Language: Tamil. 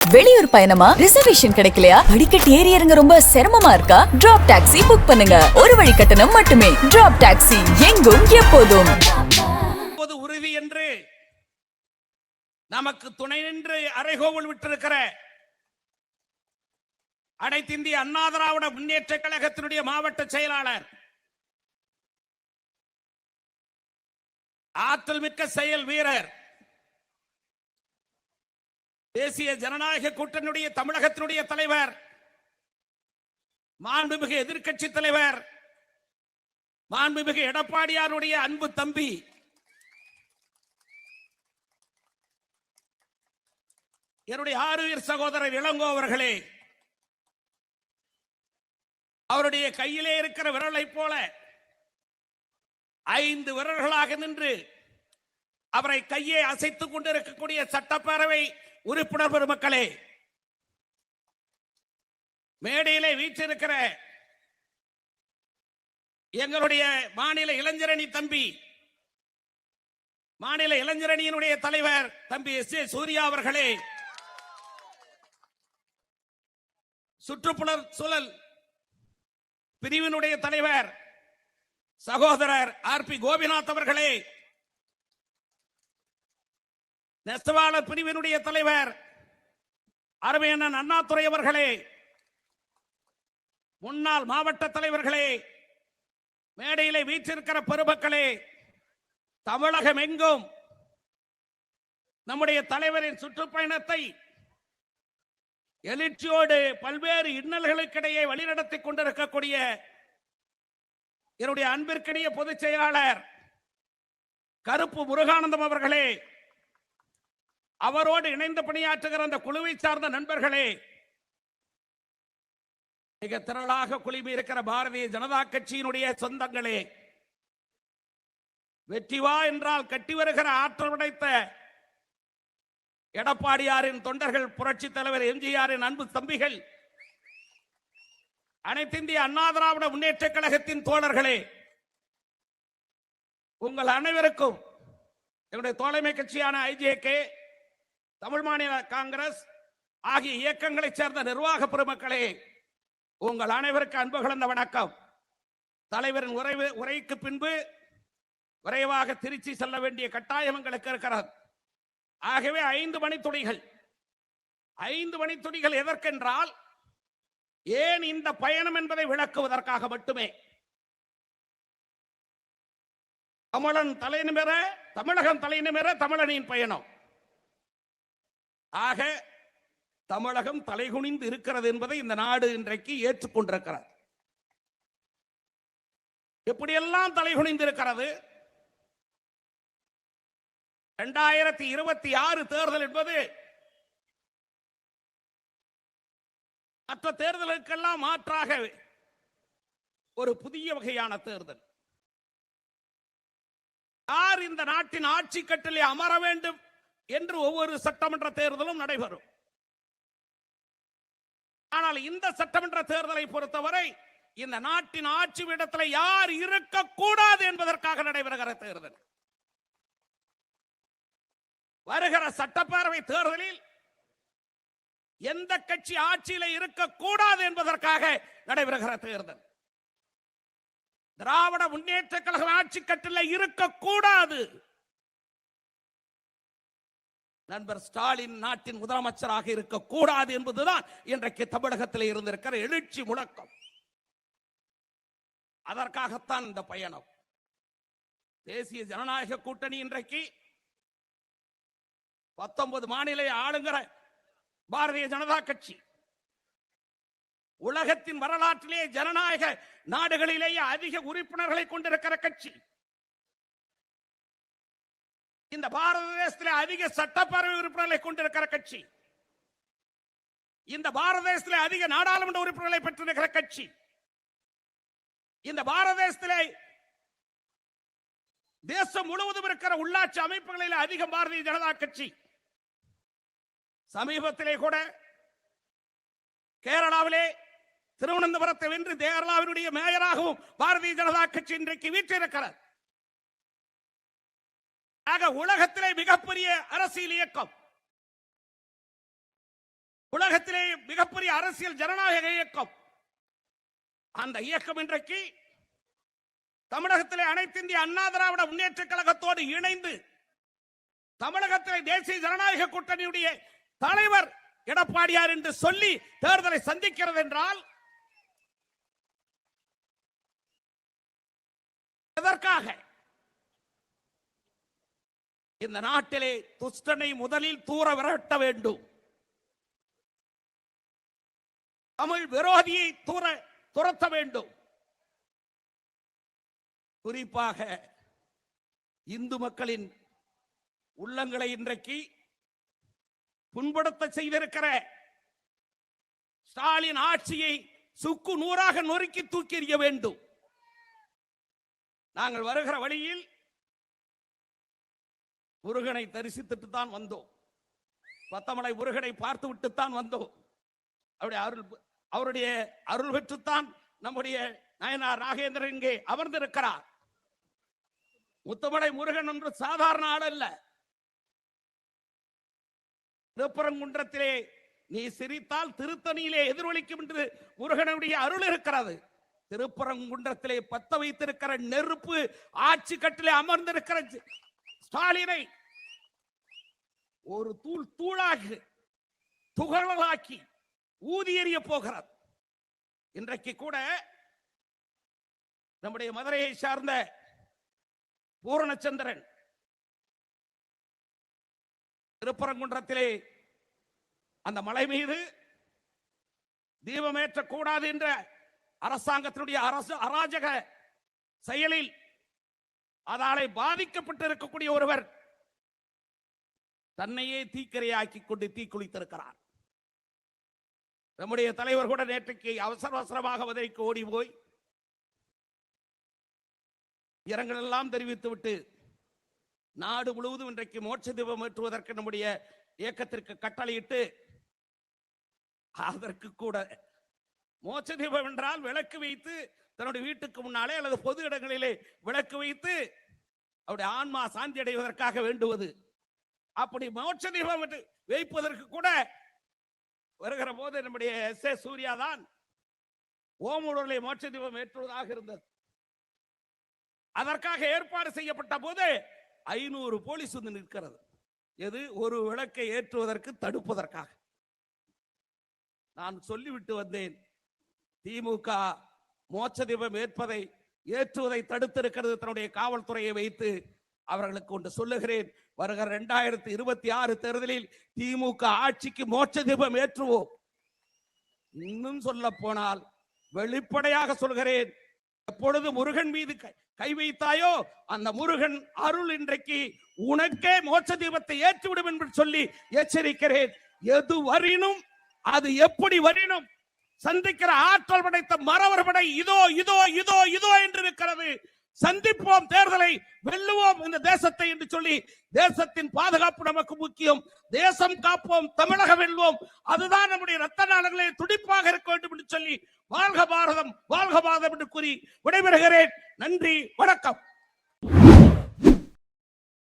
வெளியூர் பயணமா? ரிசர்வேஷன் கிடைக்கலையா? படிக்கட் ஏறி இறங்க ரொம்ப சிரமமா இருக்கா? டிராப் டாக்ஸி புக் பண்ணுங்க. ஒரு வழி கட்டணம் மட்டுமே. டிராப் டாக்ஸி எங்கும் எப்போதும். இப்போது உறுதி என்று நமக்கு துணை நின்று அறைகோவல் விட்டிருக்கிற அனைத்து இந்திய அண்ணா திராவிட முன்னேற்ற கழகத்தினுடைய மாவட்ட செயலாளர் ஆற்றல் மிக்க செயல் வீரர் தேசிய ஜனநாயக கூட்டணியுடைய தமிழகத்தினுடைய தலைவர் மாண்புமிகு எதிர்கட்சி தலைவர் மாண்புமிகு எடப்பாடியாருடைய அன்பு தம்பி என்னுடைய ஆறுயிர் சகோதரர் இளங்கோ அவர்களே அவருடைய கையிலே இருக்கிற விரலை போல ஐந்து விரல்களாக நின்று அவரை கையை அசைத்துக் கொண்டிருக்கக்கூடிய சட்டப்பேரவை உறுப்பினர் பெருமக்களே மேடையிலே வீற்றிருக்கிற எங்களுடைய மாநில இளைஞரணி தம்பி மாநில இளைஞரணியினுடைய தலைவர் தம்பி எஸ் ஏ சூர்யா அவர்களே சுற்றுப்புற சூழல் பிரிவினுடைய தலைவர் சகோதரர் ஆர் பி கோபிநாத் அவர்களே நெசவாளர் பிரிவினுடைய தலைவர் அருமையண்ணன் அண்ணாதுரை அவர்களே முன்னாள் மாவட்ட தலைவர்களே மேடையிலே வீற்றிருக்கிற பெருமக்களே தமிழகம் எங்கும் நம்முடைய தலைவரின் சுற்றுப்பயணத்தை எழுச்சியோடு பல்வேறு இன்னல்களுக்கிடையே வழிநடத்தி கொண்டிருக்கக்கூடிய என்னுடைய அன்பிற்கினிய பொதுச் செயலாளர் கருப்பு முருகானந்தம் அவர்களே அவரோடு இணைந்து பணியாற்றுகிற அந்த குழுவை சார்ந்த நண்பர்களே மிக திரளாக குழுமி இருக்கிற பாரதிய ஜனதா கட்சியினுடைய சொந்தங்களே வெற்றி வா என்றால் கட்டி வருகிற ஆற்றல் உடைத்த எடப்பாடியாரின் தொண்டர்கள் புரட்சி தலைவர் எம்ஜிஆரின் அன்பு தம்பிகள் அனைத்து இந்திய அண்ணா திராவிட முன்னேற்ற கழகத்தின் தோழர்களே உங்கள் அனைவருக்கும் என்னுடைய தோழமை கட்சியான ஐஜேகே தமிழ் மாநில காங்கிரஸ் ஆகிய இயக்கங்களைச் சேர்ந்த நிர்வாக பெருமக்களே உங்கள் அனைவருக்கு அன்பு கலந்த வணக்கம். தலைவரின் உரைவு உரைக்கு பின்பு விரைவாக திருச்சி செல்ல வேண்டிய கட்டாயம் எங்களுக்கு இருக்கிறது. ஆகவே ஐந்து மணித்துளிகள் ஐந்து மணித்துளிகள் எதற்கென்றால் ஏன் இந்த பயணம் என்பதை விளக்குவதற்காக மட்டுமே. தமிழன் தலைநிமிர தமிழகம் தலைநிமிர தமிழனின் பயணம். ஆக தமிழகம் தலைகுனிந்து இருக்கிறது என்பதை இந்த நாடு இன்றைக்கு ஏற்றுக்கொண்டிருக்கிறது. எப்படியெல்லாம் தலைகுனிந்து இருக்கிறது இரண்டாயிரத்தி இருபத்தி ஆறு தேர்தல் என்பது மற்ற தேர்தலுக்கெல்லாம் மாற்றாக ஒரு புதிய வகையான தேர்தல். யார் இந்த நாட்டின் ஆட்சி கட்டிலே அமர வேண்டும்? என்று ஒவ்வொரு சட்டமன்ற தேர்தலும் நடைபெறும். ஆனால் இந்த சட்டமன்ற தேர்தலை பொறுத்தவரை இந்த நாட்டின் ஆட்சி இடத்தில் யார் இருக்கக்கூடாது என்பதற்காக நடைபெறுகிற தேர்தல். வருகிற சட்டப்பேரவை தேர்தலில் எந்த கட்சி ஆட்சியில இருக்கக்கூடாது என்பதற்காக நடைபெறுகிற தேர்தல். திராவிட முன்னேற்ற கழகம் ஆட்சி கட்டில இருக்கக்கூடாது. நண்பர் ஸ்டாலின் நாட்டின் முதலமைச்சராக இருக்கக்கூடாது என்பதுதான் இன்றைக்கு தமிழகத்தில் இருந்திருக்கிற எழுச்சி முழக்கம். அதற்காகத்தான் இந்த பயணம். தேசிய ஜனநாயக கூட்டணி இன்றைக்கு பத்தொன்பது மாநில ஆளுங்கிற பாரதிய ஜனதா கட்சி. உலகத்தின் வரலாற்றிலே ஜனநாயக நாடுகளிலேயே அதிக உறுப்பினர்களை கொண்டிருக்கிற கட்சி. இந்த பாரத தேசத்திலே அதிக சட்டப்பேரவை உறுப்பினர்களை கொண்டிருக்கிற கட்சி. இந்த பாரத தேசத்திலே அதிக நாடாளுமன்ற உறுப்பினர்களை பெற்றிருக்கிற கட்சி. இந்த பாரத தேசத்திலே தேசம் முழுவதும் இருக்கிற உள்ளாட்சி அமைப்புகளில் அதிகம் பாரதிய ஜனதா கட்சி. சமீபத்திலே கூட கேரளாவிலே திருவனந்தபுரத்தை வென்று கேரளாவினுடைய மேயராகவும் பாரதிய ஜனதா கட்சி இன்றைக்கு வீற்றிருக்கிறார் ஆக உலகத்திலே மிகப்பெரிய அரசியல் இயக்கம். உலகத்திலே மிகப்பெரிய அரசியல் ஜனநாயக இயக்கம். அந்த இயக்கம் இன்றைக்கு தமிழகத்திலே அனைத்து இந்திய அண்ணா திராவிட முன்னேற்ற கழகத்தோடு இணைந்து தமிழகத்திலே தேசிய ஜனநாயக கூட்டணியுடைய தலைவர் எடப்பாடியார் என்று சொல்லி தேர்தலை சந்திக்கிறது என்றால் எதற்காக? இந்த நாட்டிலே துஷ்டனை முதலில் தூர விரட்ட வேண்டும். தமிழ் விரோதியை தூர துரத்த வேண்டும். குறிப்பாக இந்து மக்களின் உள்ளங்களை இன்றைக்கு புண்படுத்த செய்திருக்கிற ஸ்டாலின் ஆட்சியை சுக்கு நூறாக நொறுக்கி தூக்கி எறிய வேண்டும். நாங்கள் வருகிற வழியில் முருகனை தரிசித்துட்டு தான் வந்தோம். பத்தமலை முருகனை பார்த்து விட்டுத்தான் வந்தோம். அவருடைய அருள் அவருடைய அருள் பெற்றுத்தான் நம்முடைய நயனார் நாகேந்திரன் இங்கே அமர்ந்திருக்கிறார். முத்தமலை முருகன் என்று சாதாரண ஆள் அல்ல. திருப்பரங்குன்றத்திலே நீ சிரித்தால் திருத்தணியிலே எதிரொலிக்கும் என்று முருகனுடைய அருள் இருக்கிறது. திருப்பரங்குன்றத்திலே பத்த வைத்திருக்கிற நெருப்பு ஆட்சி கட்டிலே அமர்ந்திருக்கிற ஸ்டாலினை ஒரு தூள் தூளாகி துகளாக்கி ஊதி எறிய போகிறார். இன்றைக்கு கூட நம்முடைய மதுரையை சார்ந்த பூரணச்சந்திரன் திருப்பரங்குன்றத்திலே அந்த மலை மீது தீபமேற்றக்கூடாது என்ற அரசாங்கத்தினுடைய அரசு அராஜக செயலில் அதாலே பாதிக்கப்பட்டு இருக்கக்கூடிய ஒருவர் தன்னையே தீக்கரையாக்கி கொண்டு தீக்குளித்திருக்கிறார் நம்முடைய தலைவர் கூட நேற்றைக்கு அவசர அவசரமாக மதுரைக்கு ஓடி போய் இரங்கல் எல்லாம் தெரிவித்துவிட்டு நாடு முழுவதும் இன்றைக்கு மோட்ச தீபம் ஏற்றுவதற்கு நம்முடைய இயக்கத்திற்கு கட்டளையிட்டு அதற்கு கூட மோட்ச தீபம் என்றால் விளக்கு வைத்து தன்னுடைய வீட்டுக்கு முன்னாலே அல்லது பொது இடங்களிலே விளக்கு வைத்து அவருடைய ஆன்மா சாந்தி அடைவதற்காக வேண்டுவது. அப்படி மோட்ச தீபம் வைப்பதற்கு கூட வருகிற போது நம்முடைய எஸ் ஏ சூர்யா தான் ஓமுடலை மோட்ச தீபம் ஏற்றுவதாக இருந்தது. அதற்காக ஏற்பாடு செய்யப்பட்ட போது ஐநூறு போலீஸ் வந்து நிற்கிறது. எது? ஒரு விளக்கை ஏற்றுவதற்கு தடுப்பதற்காக. நான் சொல்லிவிட்டு வந்தேன். திமுக மோட்ச தீபம் ஏற்பதை ஏற்றுவதை தடுத்திருக்கிறது தன்னுடைய காவல்துறையை வைத்து அவர்களுக்கு ஒன்று சொல்லுகிறேன். வருகிற இரண்டாயிரத்தி இருபத்தி ஆறு தேர்தலில் திமுக ஆட்சிக்கு மோட்ச தீபம் ஏற்றுவோம். இன்னும் சொல்ல போனால் வெளிப்படையாக சொல்கிறேன். எப்பொழுது முருகன் மீது கை- கை வைத்தாயோ அந்த முருகன் அருள் இன்றைக்கு உனக்கே மோட்ச தீபத்தை ஏற்றிவிடும் என்று சொல்லி எச்சரிக்கிறேன். எது வரினும் அது எப்படி வரினும் சந்திக்கிற ஆற்றல் படைத்த மறவர் படை இதோ இதோ இதோ இதோ என்று இருக்கிறது. சந்திப்போம் தேர்தலை வெல்லுவோம் இந்த தேசத்தை என்று சொல்லி தேசத்தின் பாதுகாப்பு நமக்கு முக்கியம். தேசம் காப்போம் தமிழகம் வெல்வோம். அதுதான் நம்முடைய ரத்த நாடுகளே துடிப்பாக இருக்க வேண்டும் என்று சொல்லி வாழ்க பாரதம் வாழ்க பாரதம் என்று கூறி விடைபெறுகிறேன். நன்றி வணக்கம்.